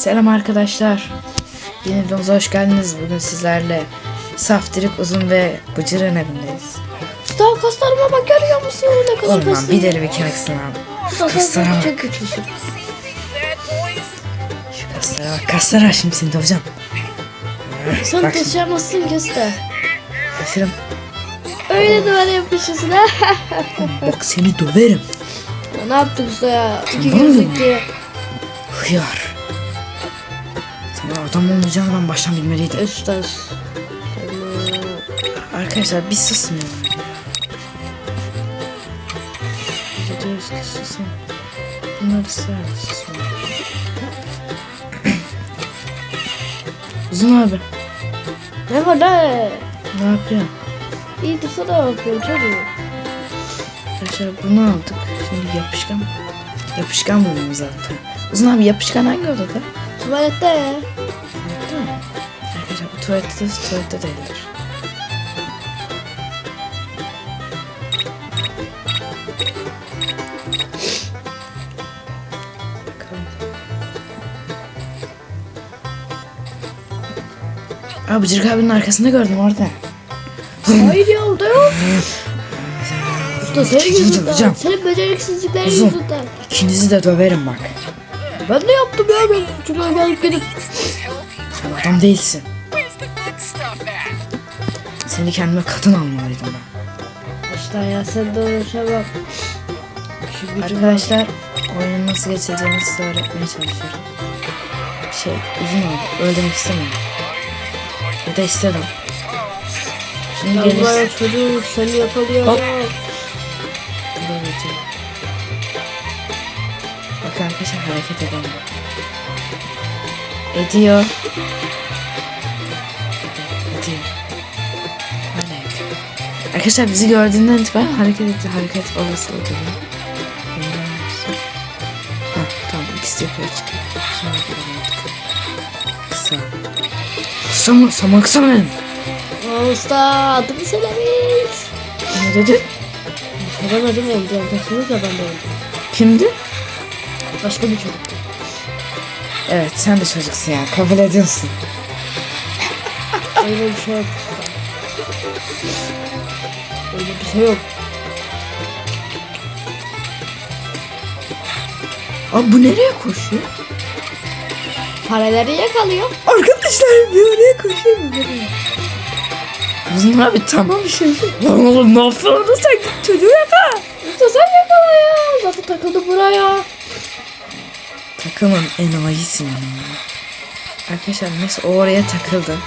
Selam arkadaşlar. Yeni videomuza hoş geldiniz. Bugün sizlerle Saftirik Uzun ve Bıcır'ın evindeyiz. Daha kaslarıma bak görüyor musun? Ne kadar Oğlum lan bir deri bir kemiksin. Kaslarım kaslara bak. çok güçlüsün. Şu kaslara bak. Kaslara bak şimdi seni döveceğim. Sen Bak taşıyamazsın göster. Taşırım. Öyle böyle yapmışsın ha. Bak seni döverim. ne yaptık usta ya? İki Bana gün mı? gitti. Hıyar. Adam olmayacağını ben baştan bilmeliydim. Üstad. Arkadaşlar bir susun ya. Diyoruz ki susun. Bunlar ısrarla susmuyor. Uzun abi Ne var ne? ne yapıyorsun? İyi de sana bakıyorum çocuğum. Arkadaşlar bunu aldık. Şimdi yapışkan. Yapışkan bulmamız zaten. Uzun abi yapışkan hangi odada? Tuvalette. Tamam. Arkadaşlar bu tuvalette de tuvalette değildir. Aa Bıcırık abinin arkasında gördüm orada. Hayır ya orada yok. Usta senin yüzünden. Senin beceriksizliklerin yüzünden. İkinizi de döverim bak. Ben ne yaptım ya ben çocuğa gelip gelip. Sen adam değilsin. Seni kendime kadın almalıydım ben. İşte ya sen de uğraşamam. Şu gücüm Arkadaşlar oyunun nasıl geçireceğini size öğretmeye çalışıyorum. Şey uzun oldu. Öyle demek istemiyorum. Ya da istedim. Şimdi Ya gelirsin. çocuğum seni yakalıyor. Hop. Arkadaşlar hareket edemiyor. Ediyor. Ediyor. Hala ediyor. Arkadaşlar bizi gördüğünden itibaren hareket etti. Hareket olasılığı oluyor. Ha, tamam ikisi yapıyor. Sonra. Kısa. Kısa mı? Kısa mı? Aa, Usta adımı söylemiş. Ne dedi? Söylemedim ya bir arkadaşımız da ben de öldüm. Kimdi? Başka bir çocuk. Evet sen de çocuksun ya kabul ediyorsun. Öyle bir şey yok. Öyle bir şey yok. Abi bu nereye koşuyor? Paraları yakalıyor. Arkadaşlar bir oraya koşuyor bir buraya. Uzun abi tamam şey. Lan oğlum ne yaptın orada sen çocuğu yakala. Usta sen yakala ya. Zaten takıldı buraya. Takımın enayisin ya. Arkadaşlar o oraya takıldı.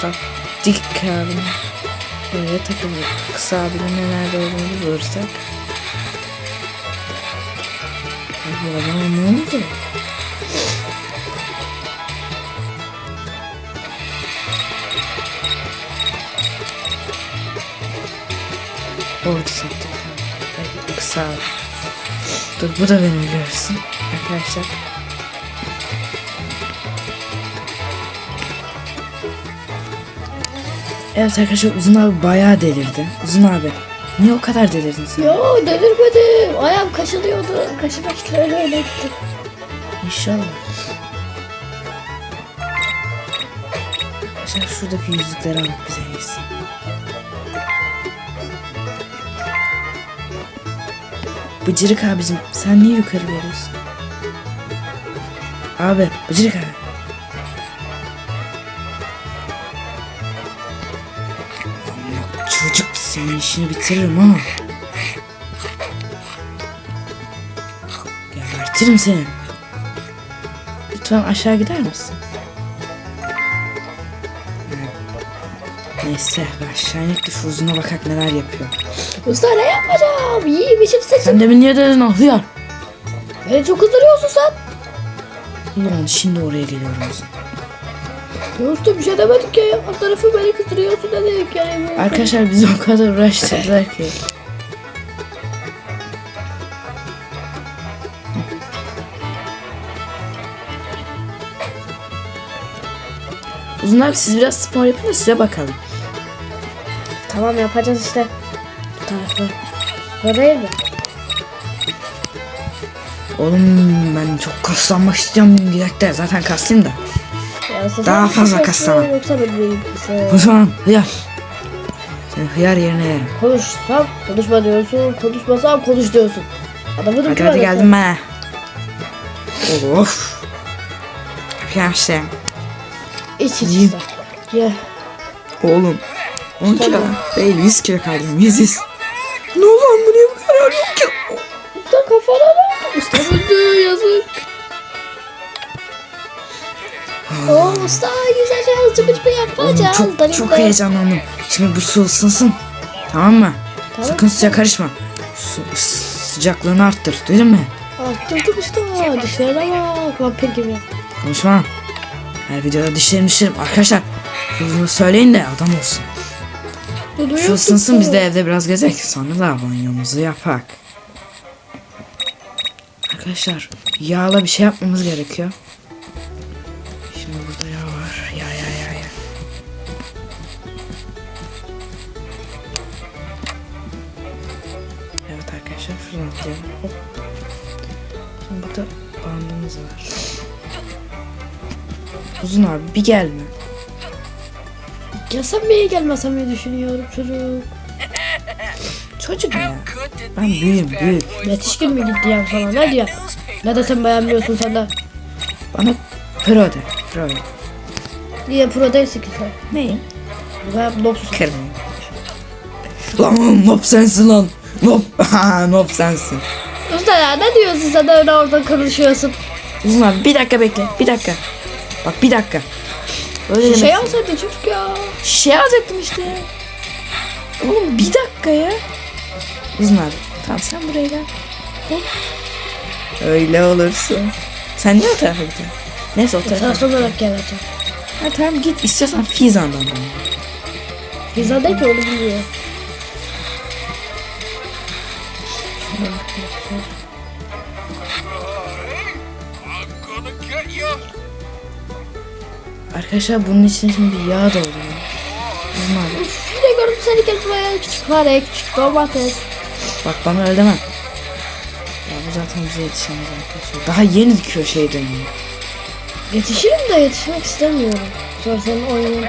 Saf dik abi. Oraya takıldı. Kısa abinin nerede olduğunu bulursak. Adama ne oldu? Orada sattık. Kısa abi. Dur bu da beni görsün. Arkadaşlar. Evet arkadaşlar Uzun abi bayağı delirdi. Uzun abi. Niye o kadar delirdin sen? Ya delirmedim. Ayağım kaşınıyordu. Kaşımak işte öyle öyle gitti. İnşallah. Arkadaşlar şuradaki yüzükleri alıp bize gitsin. Bıcırık abicim sen niye yukarı veriyorsun? Abi Bıcırık abi. Çocuk senin işini bitiririm ha. Gebertirim seni. Lütfen aşağı gider misin? Neyse ben aşağı inip de şu uzuna bakak neler yapıyor. Usta ne yapacağım? İyi bir şey seçin. Sen demin niye dedin ah hıyar? Beni çok kızdırıyorsun sen. Ulan şimdi oraya geliyorum. Ya usta bir şey demedik ya. Alt tarafı beni kızdırıyorsun dedik yani. Arkadaşlar bizi o kadar uğraştırdılar ki. Uzun abi siz biraz spor yapın da size bakalım. Tamam yapacağız işte. Bu tarafı. Burayı mı? Oğlum ben çok kaslanmak istiyorum bir dakika. Zaten kaslayayım da. Ya sen- Daha sen fazla kısa kaslamam. Yoksa miyim kısa? Konuşmam hıyar. Seni hıyar yerine yerim. Konuşsam konuşma diyorsun. Konuşmasam konuş diyorsun. Adamı da Hadi hadi geldim ben. Of. Yapacağım şey. İç iç işte. Ye. Oğlum. 10 kilo değil 100 kilo kaldım 100 100. Ne oldu lan bu niye bu kadar yok ki? Usta kafana ne? Usta öldü yazık. Oo usta güzelce hızlı bir şey Oğlum yapacağız. çok, Benim çok de- heyecanlandım. Şimdi bu su ısınsın. Tamam mı? Tamam. Sakın suya karışma. Su, sıcaklığını arttır. Duydun mu? Arttırdım usta. Dışarıda bak. Vampir gibi. Konuşma. Her videoda dişlerim dişlerim. Arkadaşlar bunu söyleyin de adam olsun. Şu ısınsın biz de evde biraz gezek. Sonra da banyomuzu yapak. Arkadaşlar yağla bir şey yapmamız gerekiyor. Şimdi burada yağ var. Yağ yağ yağ yağ. Evet arkadaşlar şuradan atlayalım. Şimdi burada bandımız var. Uzun abi bir gelme. Gelsem mi gelmesem mi düşünüyorum çocuk. Çocuk ya. Ben büyüğüm büyük. Yetişkin mi gitti yani sana ne diyor? Ne desem beğenmiyorsun sen de. Bana pro de. Pro. Niye pro değilsin ki sen? Neyim? Ben nopsun. Kırmayın. Lan nop sensin lan. Nop. Nop sensin. Usta ya ne diyorsun sen de öyle oradan konuşuyorsun. Uzun abi bir dakika bekle. Bir dakika. Bak bir dakika. Öyle Şey demek- alsaydın çocuk ya. Şey alacaktım işte. Oğlum bir dakika ya. Uzun abi. Tamam sen buraya gel. Öyle olursun. Sen niye o tarafa gidiyorsun? Neyse o tarafa. Taraftan olarak geleceğim. Ha, tamam git istiyorsan Fizan'dan. dön. Pizza değil ki onu bilmiyor. Arkadaşlar bunun için şimdi yağ dolduruyor. Uzun abi. Yine gördüm seni gel buraya küçük fare küçük domates. Bak bana öyle deme. Ya bu zaten bize yetişemez arkadaşlar. Daha yeni şey dönüyor. Yetişirim de yetişmek istemiyorum. Sonra senin oyunun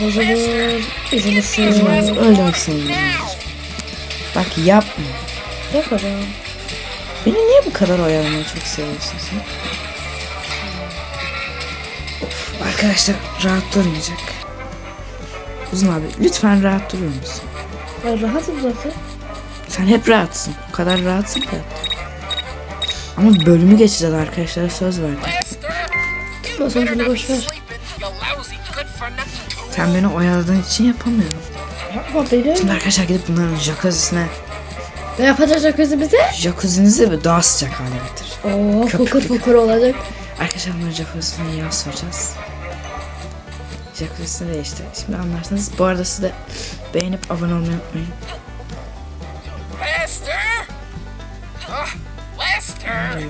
bozulur, üzülürsün. Öyle demek istemiyorum. Bak yapma. Yaparım. Beni niye bu kadar oyalamayı çok seviyorsun sen? Arkadaşlar rahat durmayacak. Uzun abi lütfen rahat durur musun? Ben rahatım zaten. Sen hep rahatsın. O kadar rahatsın ki. Ama bölümü geçeceğiz arkadaşlara söz verdim. Zaman şunu boş ver. Sen beni oyaladığın için yapamıyorum. Yapma beni. Şimdi arkadaşlar gidip bunların jacuzzisine, Ne yapacak kızı bize? jacuzzinizi bir daha sıcak hale getir. Oo Köpüklü. fokur fokur olacak. Arkadaşlar bunların jacuzzisine yağ süreceğiz. Jacuzzisini de işte. Şimdi anlarsınız. Bu arada siz de beğenip abone olmayı unutmayın. Lester? Uh, Lester?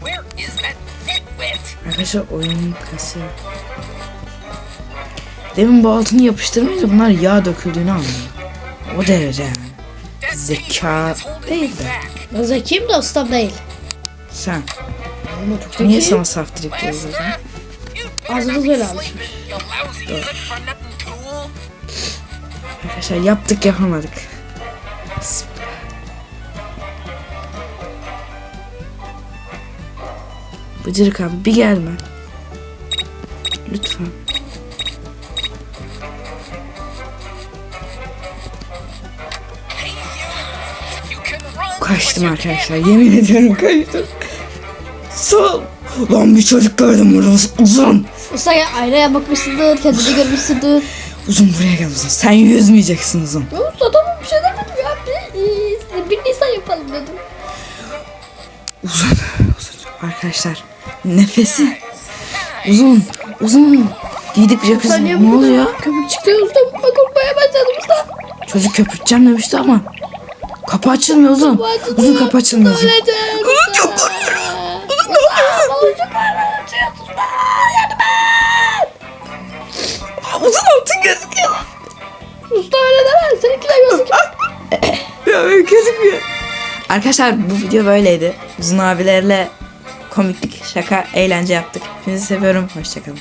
Where is that nitwit? Arkadaşlar oyunun kasıyor. Demin bu altını yapıştırmayınca bunlar yağ döküldüğünü anladım. O derece yani. Zeka değil de. Ben zekiyim de ustam değil. Sen. Niye sana saf direkt diyoruz o zaman? Ağzınız öyle alışmış. Arkadaşlar yaptık yapamadık. Bıcırık abi bir gelme. Lütfen. Kaçtım arkadaşlar. Yemin ediyorum kaçtım. Sol. Lan bir çocuk gördüm burada uzun. Usta ya aynaya bakmışsındır, kendini görmüşsündür. Uzun buraya gel uzun. Sen yüzmeyeceksin uzun. Ya usta tamam bir şey demedim ya. Bir, bir Nisan yapalım dedim. Uzun. Uzun. Arkadaşlar nefesi. Uzun. Uzun. Giydik jacuzzi. Ne oluyor? Köpük çıktı usta. Korkmaya başladım usta. Çocuk köpürteceğim demişti ama. Kapı açılmıyor uzun. Uzun kapı açılmıyor uzun. Usta. Çok korkuyorum. Var. Balıcık usta. Yardım et. Uzun altın gözüküyor. Usta öyle deme. Seninki de gözüküyor. Ya ben gözükmüyor. Arkadaşlar bu video böyleydi. Uzun abilerle komiklik, şaka, eğlence yaptık. Hepinizi seviyorum. Hoşçakalın.